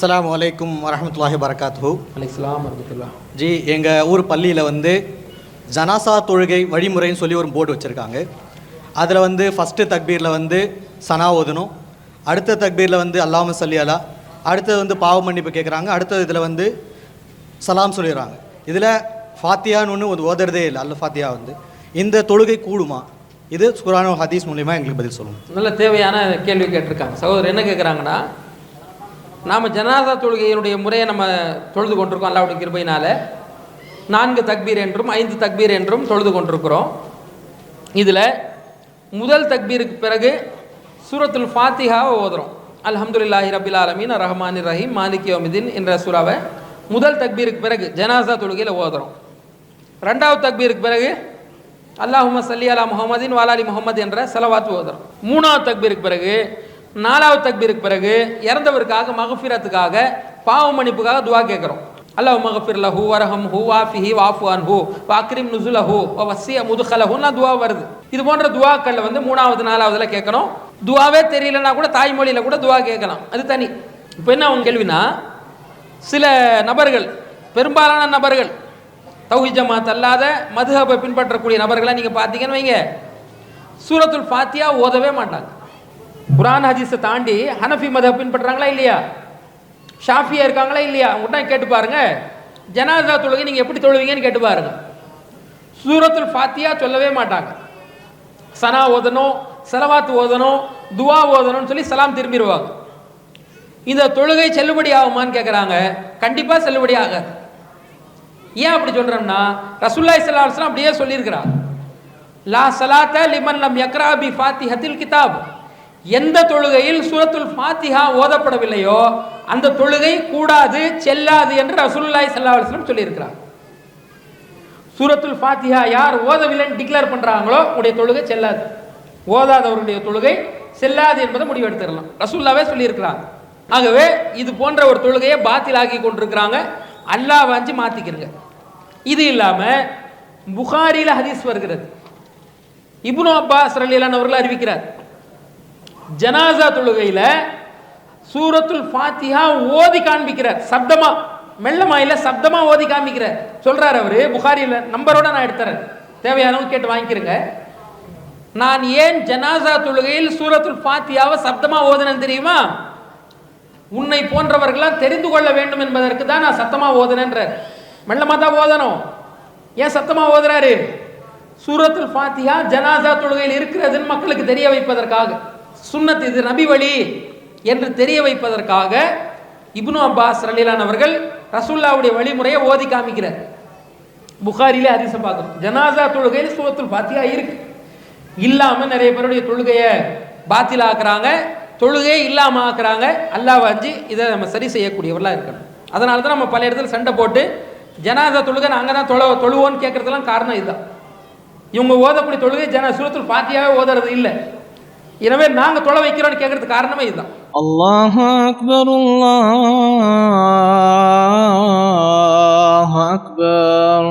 அஸ்ஸலாமு அலைக்கும் வரஹ்மத்துல்லாஹி வரகாத்துஹு அலைஸ்லாம் வரமத்துல்லா ஜி எங்கள் ஊர் பள்ளியில் வந்து ஜனாசா தொழுகை வழிமுறைன்னு சொல்லி ஒரு போர்டு வச்சுருக்காங்க. அதில் வந்து ஃபஸ்ட்டு தக்பீரில் வந்து சனா ஓதணும். அடுத்த தக்பீரில் வந்து அல்லாம சல்லி அலா. அடுத்தது வந்து பாவ மன்னிப்பு கேட்குறாங்க அடுத்தது இதில் வந்து சலாம் சொல்லிடுறாங்க. இதில் ஃபாத்தியான்னு ஒன்று ஒரு ஓதுறதே இல்லை. அல்ல ஃபாத்தியா வந்து. இந்த தொழுகை கூடுமா? இது குரானோ ஹதீஸ் மூலிமா எங்களுக்கு பதில் சொல்லணும் நல்ல தேவையான கேள்வி கேட்டிருக்காங்க. சகோதரர் என்ன கேட்குறாங்கன்னா நாம் ஜனாதா தொழுகையினுடைய முறையை நம்ம தொழுது கொண்டிருக்கோம் அல்லாவுடைய கிருபையினால். நான்கு தக்பீர் என்றும் ஐந்து தக்பீர் என்றும் தொழுது கொண்டிருக்கிறோம். இதில் முதல் தக்பீருக்கு பிறகு சூரத்துல் ஃபாத்திஹாவை ஓதுறோம். அலமதுல்லாஹி ரபில் ஆலமீன் ரஹ்மான் ரஹீம் மாலிக்யோமிதீன் என்ற சூறாவை முதல் தக்பீருக்கு பிறகு ஜனாசா தொழுகையில் ஓதுறோம். ரெண்டாவது தக்பீருக்கு பிறகு அல்லாஹும சல்லி அலா முகமதின் வாலாலி முகமது என்ற செலவாத்து ஓதுறோம். மூணாவது தக்பீருக்கு பிறகு நாலாவது தக்பீருக்கு பிறகு இறந்தவருக்காக மகஃபிரத்துக்காக பாவ மன்னிப்புக்காக துவா கேட்குறோம். அல்லாஹ் மகஃபிர் ஹூ வரஹம் ஹூ வாஃபிஹி வாஃபு அன்ஹு வாக்ரிம் நுசுலஹு வசிய முதுகலஹுன்னா துவா வருது. இது போன்ற துவாக்களில் வந்து மூணாவது நாலாவதுல கேட்கணும் துவாவே தெரியலனா கூட தாய்மொழியில் கூட துவா கேட்கலாம். அது தனி. இப்போ என்ன அவங்க கேள்வினா சில நபர்கள் பெரும்பாலான நபர்கள் தௌஹி ஜமாத் அல்லாத மதுஹபை பின்பற்றக்கூடிய நபர்களை நீங்கள் பார்த்தீங்கன்னு வைங்க. சூரத்துல் ஃபாத்தியா ஓதவே மாட்டாங்க. குரான் ஹதீஸை தாண்டி ஹனஃபி மதப் பின்பற்றுறாங்களா இல்லையா? ஷாஃபியா இருக்காங்களா இல்லையா? அவங்ககிட்ட கேட்டு பாருங்க. ஜனாதா தொழுகை நீங்கள் எப்படி தொழுவீங்கன்னு கேட்டு பாருங்க. சூரத்துல் ஃபாத்தியா சொல்லவே மாட்டாங்க. சனா ஓதணும் செலவாத்து ஓதணும் துவா ஓதணும்னு சொல்லி சலாம் திரும்பிடுவாங்க. இந்த தொழுகை செல்லுபடி ஆகுமான்னு கேட்குறாங்க கண்டிப்பாக செல்லுபடி ஆகாது. ஏன் அப்படி சொல்கிறோம்னா ரசுல்லாய் சல்லாஹ்லாம் அப்படியே சொல்லியிருக்கிறார். லா சலாத்த லிமன் லம் யக்ரா பி ஃபாத்திஹத்தில் கிதாப். எந்த தொழுகையில் சூரத்துல் ஃபாத்திஹா ஓதப்படவில்லையோ அந்த தொழுகை கூடாது செல்லாது என்று ரசூலுல்லாஹி ஸல்லல்லாஹு அலைஹி வஸல்லம் சொல்லியிருக்கிறார். சூரத்துல் ஃபாத்திஹா யார் ஓதவில்லைன்னு டிக்ளேர் பண்ணுறாங்களோ உடைய தொழுகை செல்லாது. ஓதாதவருடைய தொழுகை செல்லாது என்பதை முடிவு எடுத்துடலாம் ரசூல்லாவே சொல்லியிருக்கிறாங்க ஆகவே இது போன்ற ஒரு தொழுகையை பாத்திலாக்கி கொண்டிருக்கிறாங்க. அல்லாஹ் வாஞ்சி மாற்றிக்கிறங்க இது இல்லாமல் புகாரியில் ஹதீஸ் வருகிறது. இப்னு அப்பா சரலீலான் அவர்கள் அறிவிக்கிறார். ஜனாசா தொழுகையில் சூரத்துல் ஃபாத்திஹா ஓதி காண்பிக்கிறார். சப்தமா மெல்லமா இல்லை சப்தமா ஓதி காண்பிக்கிறார். சொல்றார் அவரு புகாரியில் நம்பரோட நான் எடுத்துறேன். தேவையானவங்க கேட்டு வாங்கிக்கிறேங்க நான் ஏன் ஜனாசா தொழுகையில் சூரத்துல் ஃபாத்தியாவை சப்தமா ஓதுனேன் தெரியுமா? உன்னை போன்றவர்களாம் தெரிந்து கொள்ள வேண்டும் என்பதற்கு தான் நான் சத்தமா ஓதுனேன்ற மெல்லமா தான் ஓதணும். ஏன் சத்தமா ஓதுறாரு? சூரத்துல் ஃபாத்தியா ஜனாசா தொழுகையில் இருக்கிறதுன்னு மக்களுக்கு தெரிய வைப்பதற்காக. சுன்னத் இது நபி வழி என்று தெரிய வைப்பதற்காக இப்னு அப்பாஸ் ரலீலான் அவர்கள் ரசுல்லாவுடைய வழிமுறையை ஓதி காமிக்கிறார். புகாரிலே அதிசம் பார்க்கணும் ஜனாசா தொழுகையில் சூரத்துல் பாத்தியா இருக்கு. இல்லாமல் நிறைய பேருடைய தொழுகையை பாத்திலாக்குறாங்க தொழுகையே இல்லாமல் ஆக்குறாங்க. அல்லாஹ் அஞ்சு இதை நம்ம சரி செய்யக்கூடியவர்களாக இருக்கணும். அதனால தான் நம்ம பல இடத்துல சண்டை போட்டு ஜனாதா தொழுகை நாங்கள் தான் தொழ தொழுவோன்னு கேட்குறதுலாம் காரணம் இதுதான். இவங்க ஓதக்கூடிய தொழுகை ஜன சூரத்துல் பாத்தியாவே ஓதுறது இல்லை. எனவே நாங்கள் தொலை வைக்கிறோம்னு கேட்கறதுக்கு காரணமே இதுதான். அல்லாஹ் அக்பர் அல்லாஹ் அக்பர்.